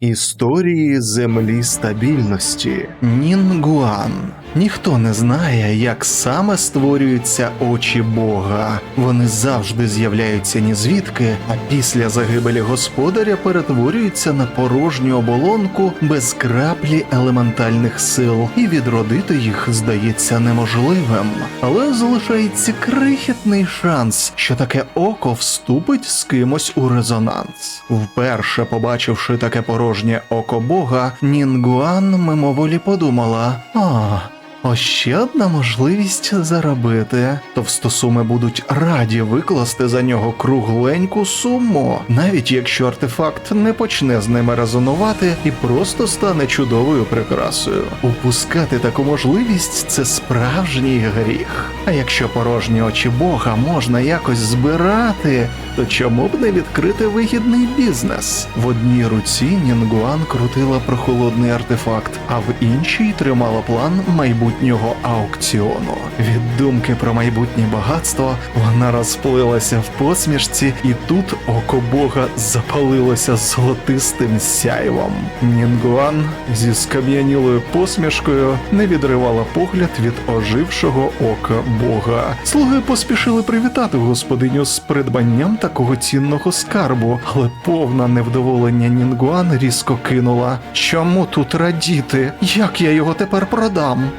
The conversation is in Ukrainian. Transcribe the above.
Історії землі стабільності Нінгуан. Ніхто не знає, як саме створюються очі Бога. Вони завжди з'являються ні звідки, а після загибелі господаря перетворюються на порожню оболонку без краплі елементальних сил, і відродити їх здається неможливим. Але залишається крихітний шанс, що таке око вступить з кимось у резонанс. Вперше побачивши таке порожнє око Бога, Нінгуан мимоволі подумала: а. Ось ще одна можливість заробити. Товстосуми будуть раді викласти за нього кругленьку суму, навіть якщо артефакт не почне з ними резонувати і просто стане чудовою прикрасою. Упускати таку можливість це справжній гріх. А якщо порожні очі Бога можна якось збирати, то чому б не відкрити вигідний бізнес? В одній руці Нінгуан крутила прохолодний артефакт, а в іншій тримала план майбутнього аукціону. Від думки про майбутнє багатство вона розплилася в посмішці, і тут око Бога запалилося золотистим сяйвом. Нінгуан зі скам'янілою посмішкою не відривала погляд від ожившого ока Бога. Слуги поспішили привітати господиню з придбанням такого цінного скарбу, але повна невдоволення Нінгуан різко кинула. Чому тут радіти? Як я його тепер продам?